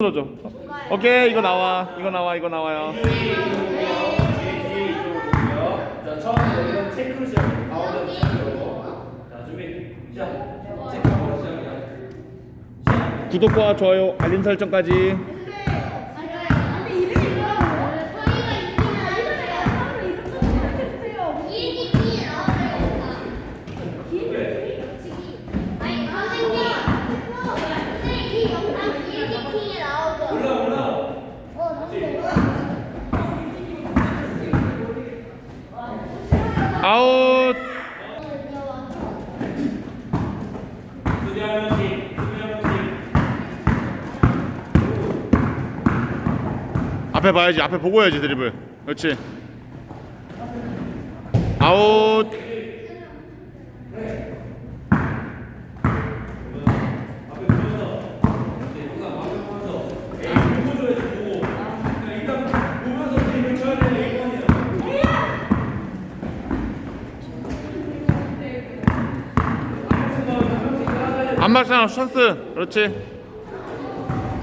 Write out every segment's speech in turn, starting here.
들어줘. 오케이 이거 나와 이거 나와 이거 나와요. 자, 처음에 여기서 체크를 시작. 가운데 체크로. 자, 준비. 시작. 체크하고 시작이야. 구독과 좋아요 알림 설정까지. 아웃. 앞에 봐야지 앞에 보고 해야지 드리블. 그렇지. 아웃. 보면서 팀을 쳐야 되는 일본이야. 안 막잖아 찬스. 그렇지.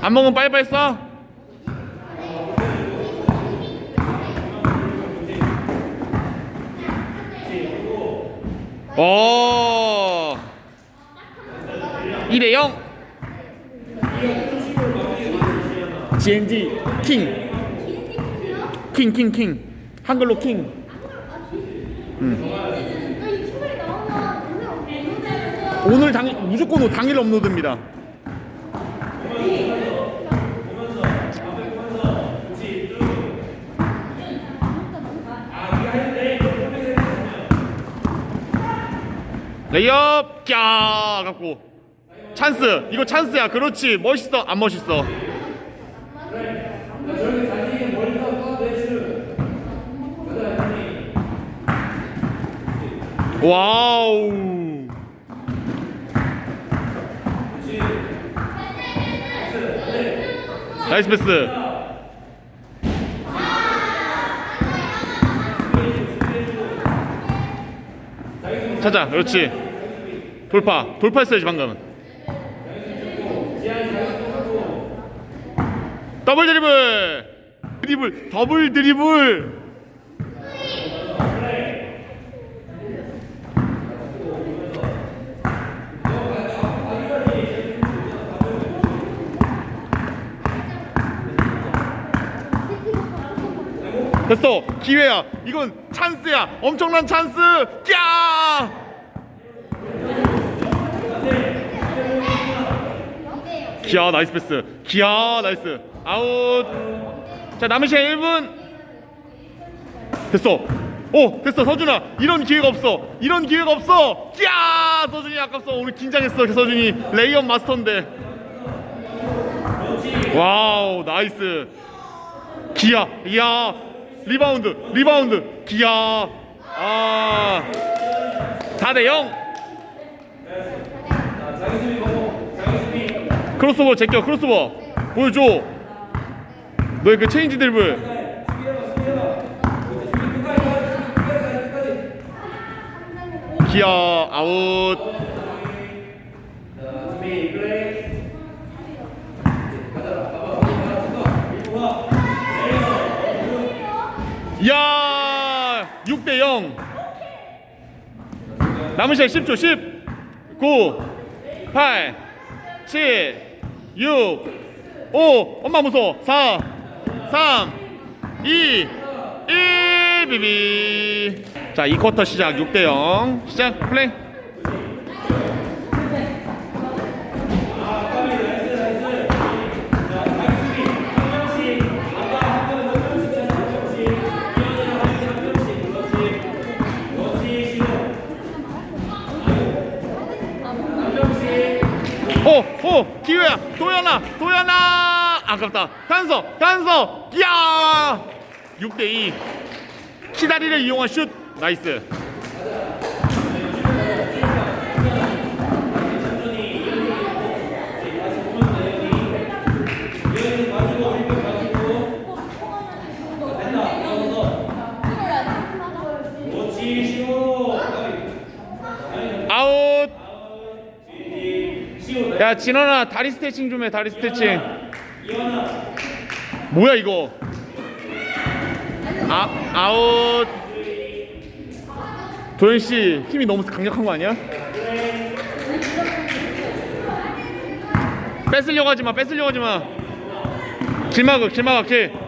안 먹으면 빨리빨리 써. 오. 2대 0. GNG 킹. 킹, 킹, 킹. 한글로 킹. 오늘 당 무조건 당일 업로드입니다. 레이업 꺄! 갖고. 찬스. 이거 찬스야. 그렇지. 멋있어. 안 멋있어? 와우 나이스 패스. 찾아 그렇지. 돌파 돌파했어야지 방금은. 더블 드리블! 드리블 더블 드리블 됐어. 기회야. 이건 찬스야. 엄청난 찬스. 꺄! 기아 나이스 패스. 기아 나이스. 아웃. 자 남은 시간 1분. 됐어. 오 됐어. 서준아 이런 기회가 없어. 이런 기회가 없어. 꺄! 서준이 아깝어. 오늘 긴장했어 서준이. 레이업 마스터인데. 와우 나이스. 기아 이야 리바운드 리바운드. 기아. 아. 4대 0 크로스오버 제껴 크로스오버. 보여줘. 너의 그 체인지 드리블. 기아 아웃 준비. 플레이. 야 6대 0 남은 시간 10초 10 9 8 7 6 5 엄마 무서워. 4 3 2 1 비비. 자 2쿼터 시작. 6대 0 시작. 플레이 오, 오, 기회야. 도연아, 도연아. 아깝다. 단서, 단서. 야! 6대 2. 키다리를 이용한 슛. 나이스. 야 진원아 다리 스트레칭 좀 해 다리 스트레칭 뭐야 이거? 아 아웃. 도현 씨 힘이 너무 강력한 거 아니야? 뺏으려고 하지 마. 뺏으려고 하지 마. 길막을 길막을 길.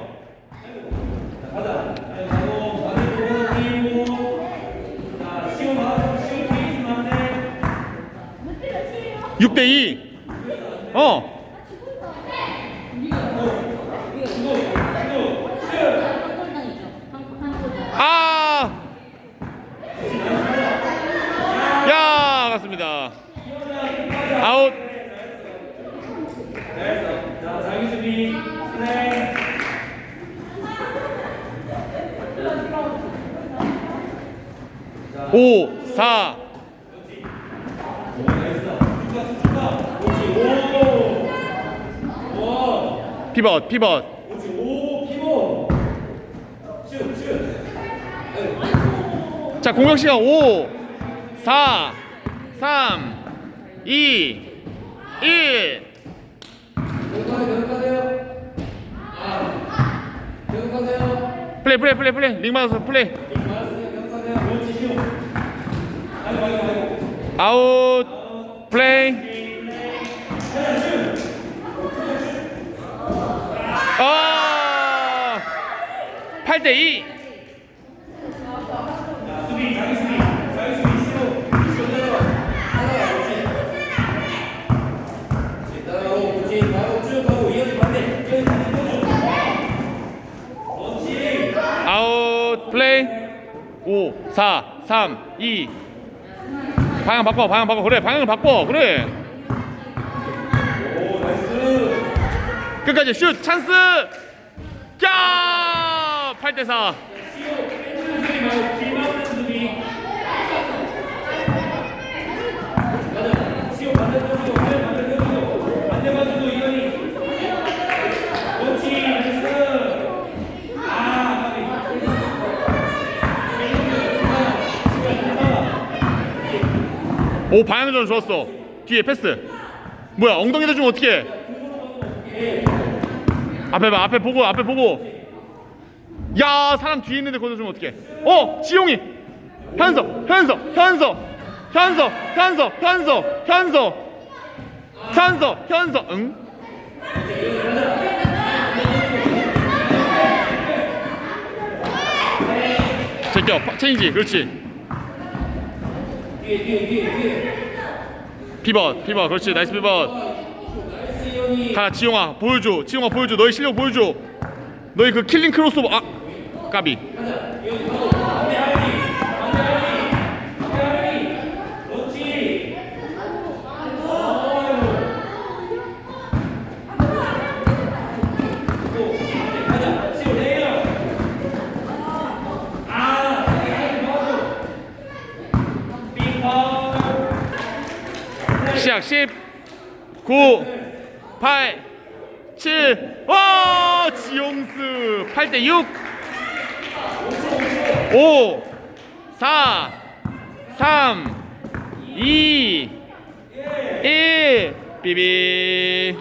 6대 2. 어. 아. 야, 갔습니다. 아웃. 오, 사. 피벗, 피벗. 오, 슛. 자, 공격 시간 5, 4, 3, 2, 1. 플레이, 플레이, 플레이, 플레이. 링 맞아서 플레이. 아웃. 플레이. 아! 8대 2. 수비, 자기 수비. 자기 수비, 시로. 아웃 플레이 5 4 3 2 방향 바꿔 방향 바꿔 그래 방향을 바꿔 그래 끝까지 슛 찬스! 야! 8대4 오 방향전 좋았어. 뒤에 패스. 뭐야 엉덩이 대주면 어떻게 해? 앞에 봐 앞에 보고 앞에 보고. 야 사람 뒤에 있는데 거기서 주면 어떡해. 어 지용이. 현석 현석 현석 현석 현석 현석 현석 현석 현석 응? 제껴 파- 체인지 그렇지. 피벗 피벗 그렇지. 나이스 피벗 가 지용아 보여줘. 지용아 보여줘. 너의 실력 보여줘. 너의 그 킬링 크로스오버. 아 까비. 시작. 10 9 8 7 와! 지용스 8대 6 5 4 3 2 1 비비